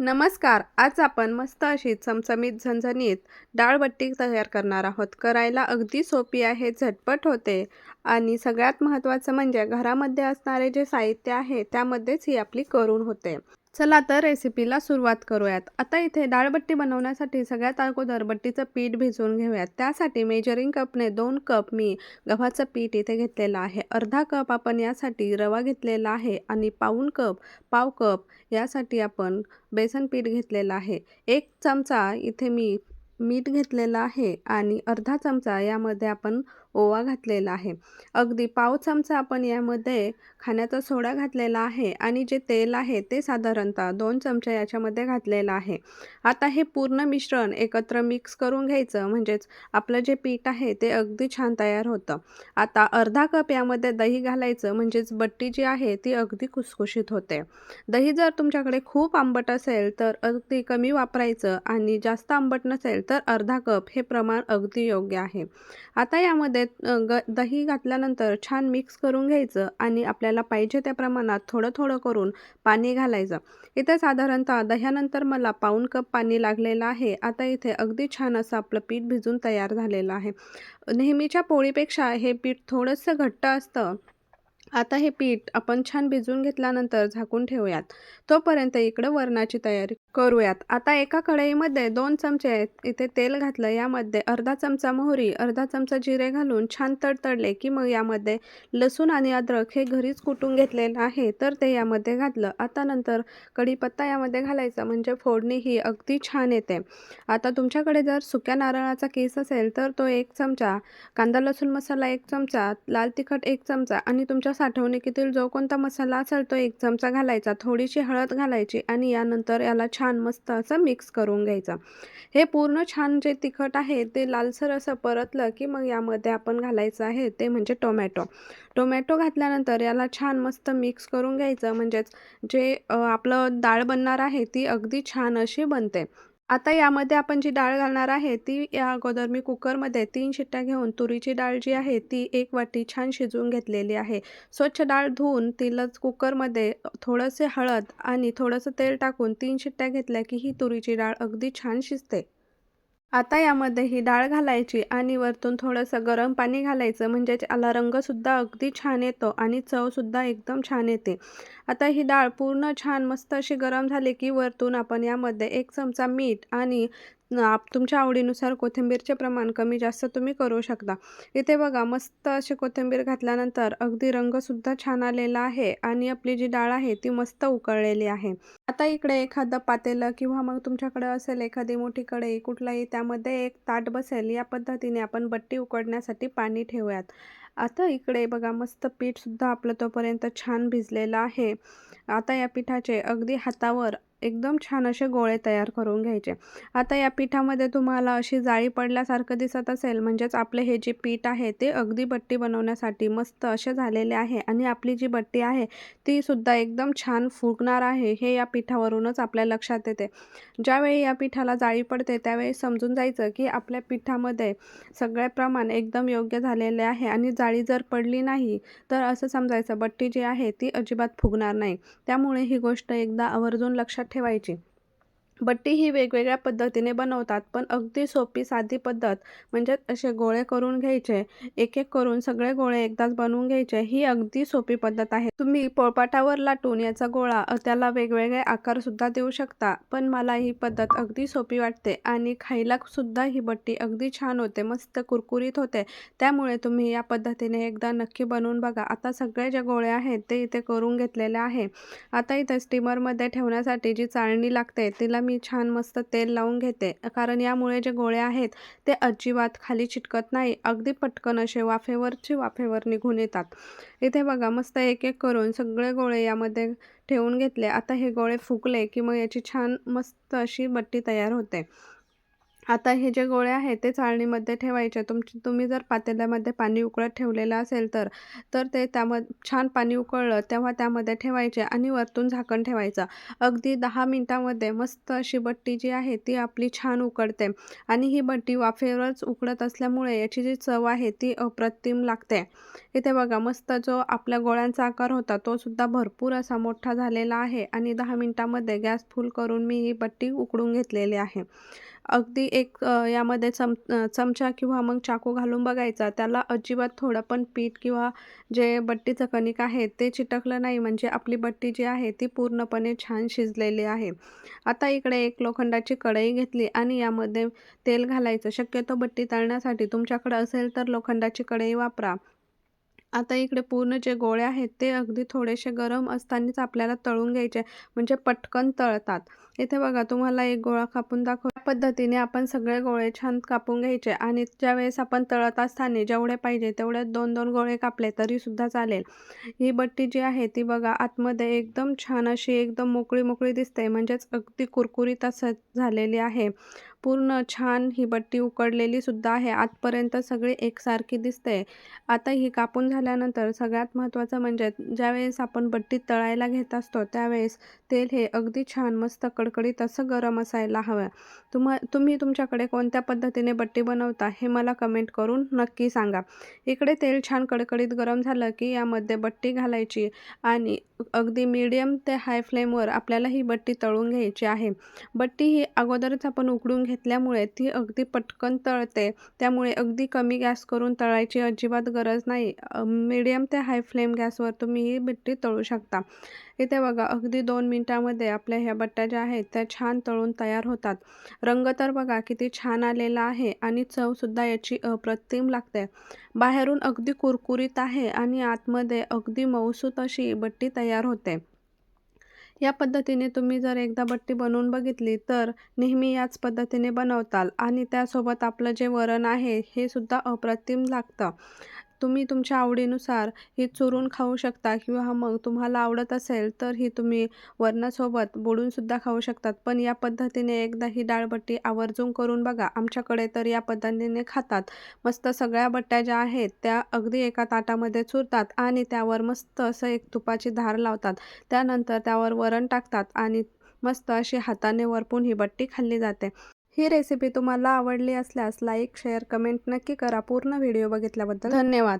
नमस्कार आज आपण मस्त अशी चमचमीत झणझणीत डाळबट्टी तयार करणार आहोत. करायला अगदी सोपी आहे झटपट होते. आणि सगळ्यात महत्त्वाचं म्हणजे घरामध्ये असणारे जे साहित्य आहे त्यामध्येच ही आपली करून होते. चला तर रेसिपीला सुरुवात करूयात. आता इथे डाळबट्टी बनवण्यासाठी सगळ्यात अगोदर बट्टीचं पीठ भिजवून घेऊयात. त्यासाठी मेजरिंग कपने दोन कप मी गव्हाचं पीठ इथे घेतलेलं आहे. अर्धा कप आपण यासाठी रवा घेतलेला आहे आणि पाऊण कप पाव कप यासाठी आपण बेसन पीठ घेतलेलं आहे. एक चमचा इथे मी मीठ घेतलेलं आहे आणि अर्धा चमचा यामध्ये आपण ओवा घातलेला आहे. अगदी पाव चमचा आपण यामध्ये खाण्याचा सोडा घातलेला आहे आणि जे तेल आहे ते साधारणतः दोन चमचे याच्यामध्ये घातलेलं आहे. आता हे पूर्ण मिश्रण एकत्र मिक्स करून घ्यायचं म्हणजेच आपलं जे पीठ आहे ते अगदी छान तयार होतं. आता अर्धा कप यामध्ये दही घालायचं म्हणजेच बट्टी जी आहे ती अगदी खुसखुशीत होते. दही जर तुमच्याकडे खूप आंबट असेल तर अगदी कमी वापरायचं आणि जास्त आंबट नसेल तर अर्धा कप हे प्रमाण अगदी योग्य आहे. आता यामध्ये ग दही घातल्यानंतर छान मिक्स करून घ्यायचं आणि आपल्याला पाहिजे त्या प्रमाणात थोडं थोडं करून पाणी घालायचं. इथे साधारणतः दह्यानंतर मला पाऊण कप पाणी लागलेलं आहे. आता इथे अगदी छान असं आपलं पीठ भिजून तयार झालेलं आहे. नेहमीच्या पोळीपेक्षा हे पीठ थोडंसं घट्ट असतं. आता हे पीठ आपण छान भिजवून घेतल्यानंतर झाकून ठेवूयात. तोपर्यंत इकडं वरणाची तयारी करूयात. आता एका कढईमध्ये दोन चमचे इथे तेल घातलं यामध्ये अर्धा चमचा मोहरी अर्धा चमचा जिरे घालून छान तडतडले की मग यामध्ये लसूण आणि अद्रक हे घरीच कुटून घेतलेलं आहे. तर ते यामध्ये घातलं. आता नंतर कढीपत्ता यामध्ये घालायचा म्हणजे फोडणी ही अगदी छान येते. आता तुमच्याकडे जर सुक्या नारळाचा केस असेल तर तो एक चमचा कांदा लसूण मसाला एक चमचा लाल तिखट एक चमचा आणि तुमच्या साठवणुकीतील जो कोणता मसाला असेल तो एक चमचा घालायचा थोडीशी हळद घालायची आणि यानंतर याला छान मस्त असं मिक्स करून घ्यायचं. हे पूर्ण छान जे तिखट आहे ते लालसर असं परतलं की मग यामध्ये आपण घालायचं आहे ते म्हणजे टोमॅटो. टोमॅटो घातल्यानंतर याला छान मस्त मिक्स करून घ्यायचं म्हणजेच जे आपलं डाळ बनणार आहे ती अगदी छान अशी बनते. आता यामध्ये आपण जी डाळ घालणार आहे ती या अगोदर मी कुकरमध्ये तीन शिट्ट्या घेऊन तुरीची डाळ जी आहे ती एक वाटी छान शिजवून घेतलेली आहे. स्वच्छ डाळ धुवून तिलाच कुकरमध्ये थोडंसे हळद आणि थोडंसं तेल टाकून तीन शिट्ट्या घेतल्या की ही तुरीची डाळ अगदी छान शिजते. आता यामध्ये ही डाळ घालायची आणि वरतून थोडंसं गरम पाणी घालायचं. म्हणजे आला रंगसुद्धा अगदी छान येतो आणि चवसुद्धा एकदम छान येते. आता ही डाळ पूर्ण छान मस्त अशी गरम झाली की वरतून आपण यामध्ये एक चमचा मीठ आणि आप तुमच्या आवडीनुसार कोथिंबीरचे प्रमाण कमी जास्त तुम्ही करू शकता. इथे बघा मस्त अशी कोथिंबीर घातल्यानंतर अगदी रंगसुद्धा छान आलेला आहे आणि आपली जी डाळ आहे ती मस्त उकळलेली आहे. आता इकडे एखादं पातेलं किंवा मग तुमच्याकडे असेल एखादी मोठी कढई कुठलाही त्यामध्ये एक ताट बसेल या पद्धतीने आपण बट्टी उकडण्यासाठी पाणी ठेवूयात. आता इकडे बघा मस्त पीठसुद्धा आपलं तोपर्यंत छान भिजलेलं आहे. आता या पिठाचे अगदी हातावर एकदम छान असे गोळे तयार करून घ्यायचे. आता या पिठामध्ये तुम्हाला अशी जाळी पडल्यासारखं दिसत असेल म्हणजेच आपले हे जे पीठ आहे ते अगदी बट्टी बनवण्यासाठी मस्त असे झालेले आहे आणि आपली जी बट्टी आहे ती सुद्धा एकदम छान फुगणार आहे हे या पिठावरूनच आपल्या लक्षात येते. ज्यावेळी या पिठाला जाळी पडते त्यावेळी समजून जायचं की आपल्या पिठामध्ये सगळे प्रमाण एकदम योग्य झालेले आहे आणि जाळी जर पडली नाही तर असं समजायचं बट्टी जी आहे ती अजिबात फुगणार नाही. त्यामुळे ही गोष्ट एकदा आवर्जून लक्षात ठेवायची. बट्टी ही वेगवेगळ्या पद्धतीने बनवतात पण अगदी सोपी साधी पद्धत म्हणजे असे गोळे करून घ्यायचे एक एक करून सगळे गोळे एकदाच बनवून घ्यायचे ही अगदी सोपी पद्धत आहे. तुम्ही पोळपाटावर लाटून याचा गोळा त्याला वेगवेगळे आकारसुद्धा देऊ शकता पण मला ही पद्धत अगदी सोपी वाटते आणि खायला सुद्धा ही बट्टी अगदी छान होते मस्त कुरकुरीत होते. त्यामुळे तुम्ही या पद्धतीने एकदा नक्की बनवून बघा. आता सगळे जे गोळे आहेत ते इथे करून घेतलेले आहे. आता इथे स्टीमरमध्ये ठेवण्यासाठी जी चाळणी लागते तिला मी छान मस्त तेल लावून घेते. कारण यामुळे जे गोळे आहेत ते अजिबात खाली चिटकत नाही. अगदी पटकन असे वाफेवरचे वाफेवर निघून येतात. इथे बघा मस्त एक एक करून सगळे गोळे यामध्ये ठेवून घेतले. आता हे गोळे फुकले की मग याची छान मस्त अशी बट्टी तयार होते. आता हे जे गोळे आहेत ते चाळणीमध्ये ठेवायचे. तुमची तुम्ही जर पातेल्यामध्ये पाणी उकळत ठेवलेलं असेल तर तर ते त्यामध्ये छान पाणी उकळलं तेव्हा त्यामध्ये ठेवायचे आणि वरतून झाकण ठेवायचं. अगदी दहा मिनटामध्ये मस्त अशी बट्टी जी आहे ती आपली छान उकडते आणि ही बट्टी वाफेवरच उकडत असल्यामुळे याची जी चव आहे ती अप्रतिम लागते. इथे बघा मस्त जो आपल्या गोळ्यांचा आकार होता तो सुद्धा भरपूर असा मोठा झालेला आहे आणि दहा मिनटामध्ये गॅस फुल करून मी ही बट्टी उकडून घेतलेली आहे. अगदी एक यामध्ये चम चमचा किंवा मग चाकू घालून बघायचा त्याला अजिबात थोडं पण पीठ किंवा जे बट्टीचं कणिक आहे ते चिटकलं नाही. म्हणजे आपली बट्टी जी आहे ती पूर्णपणे छान शिजलेली आहे. आता इकडे एक लोखंडाची कढई घेतली आणि यामध्ये तेल घालायचं. शक्यतो बट्टी तळण्यासाठी तुमच्याकडे असेल तर लोखंडाची कढई वापरा. आता इकडे पूर्ण जे गोळे आहेत ते अगदी थोडेसे गरम असतानाच आपल्याला तळून घ्यायचे. म्हणजे पटकन तळतात. इथे बघा तुम्हाला एक गोळा कापून दाखव पद्धतीने आपण सगळे गोळे छान कापून घ्यायचे आणि ज्यावेळेस आपण तळत असताना जेवढे पाहिजे तेवढे दोन दोन गोळे कापले तरी सुद्धा चालेल. ही बट्टी जी आहे ती बघा आतमध्ये एकदम छान अशी एकदम मोकळी मोकळी दिसते. म्हणजेच अगदी कुरकुरीत असं झालेली आहे. पूर्ण छान ही बट्टी उकडलेली सुद्धा आहे. आतपर्यंत सगळी एकसारखी दिसते आता ही कापून झाल्यानंतर सगळ्यात महत्त्वाचं म्हणजे ज्यावेळेस आपण बट्टी तळायला घेत असतो त्यावेळेस तेल हे अगदी छान मस्त कडकडीत असं गरम असायला हवं. तुम्हा तुम्ही तुमच्याकडे कोणत्या पद्धतीने बट्टी बनवता हे मला कमेंट करून नक्की सांगा. इकडे तेल छान कडकडीत गरम झालं की यामध्ये बट्टी घालायची आणि अगदी मीडियम ते हाय फ्लेमवर आपल्याला ही बट्टी तळून घ्यायची आहे. बट्टी ही अगोदरच आपण उकडून घेतल्यामुळे ती अगदी पटकन तळते. त्यामुळे अगदी कमी गॅस करून तळायची अजिबात गरज नाही. मिडियम ते हाय फ्लेम गॅसवर तुम्ही ही बट्टी तळू शकता. इथे बघा अगदी दोन मिनटामध्ये आपल्या ह्या बट्ट्या ज्या आहेत त्या छान तळून तयार होतात. रंग तर बघा किती छान आलेला आहे आणि चवसुद्धा याची अप्रतिम लागते. बाहेरून अगदी कुरकुरीत आहे आणि आतमध्ये अगदी मऊसूत अशी बट्टी तयार होते. या पद्धतीने तुम्ही जर एकदा बट्टी बनवून बघितली तर नेहमी याच पद्धतीने बनवताल. आणि त्यासोबत आपलं जे वरण आहे हे सुद्धा अप्रतिम लागतं. तुम्ही तुमच्या आवडीनुसार ही चुरून खाऊ शकता किंवा मग तुम्हाला आवडत असेल तर ही तुम्ही वरणासोबत बुडूनसुद्धा खाऊ शकतात. पण या पद्धतीने एकदा ही डाळबट्टी आवर्जून करून बघा. आमच्याकडे तर या पद्धतीने खातात. मस्त सगळ्या बट्ट्या ज्या आहेत त्या अगदी एका ताटामध्ये चुरतात आणि त्यावर मस्त असं एक तुपाची धार लावतात. त्यानंतर त्यावर वरण टाकतात आणि मस्त अशी हाताने वरपून ही बट्टी खाल्ली जाते. ही रेसिपी तुम्हाला आवडली असल्यास लाईक शेअर कमेंट नक्की करा. पूर्ण व्हिडिओ बघितल्याबद्दल धन्यवाद.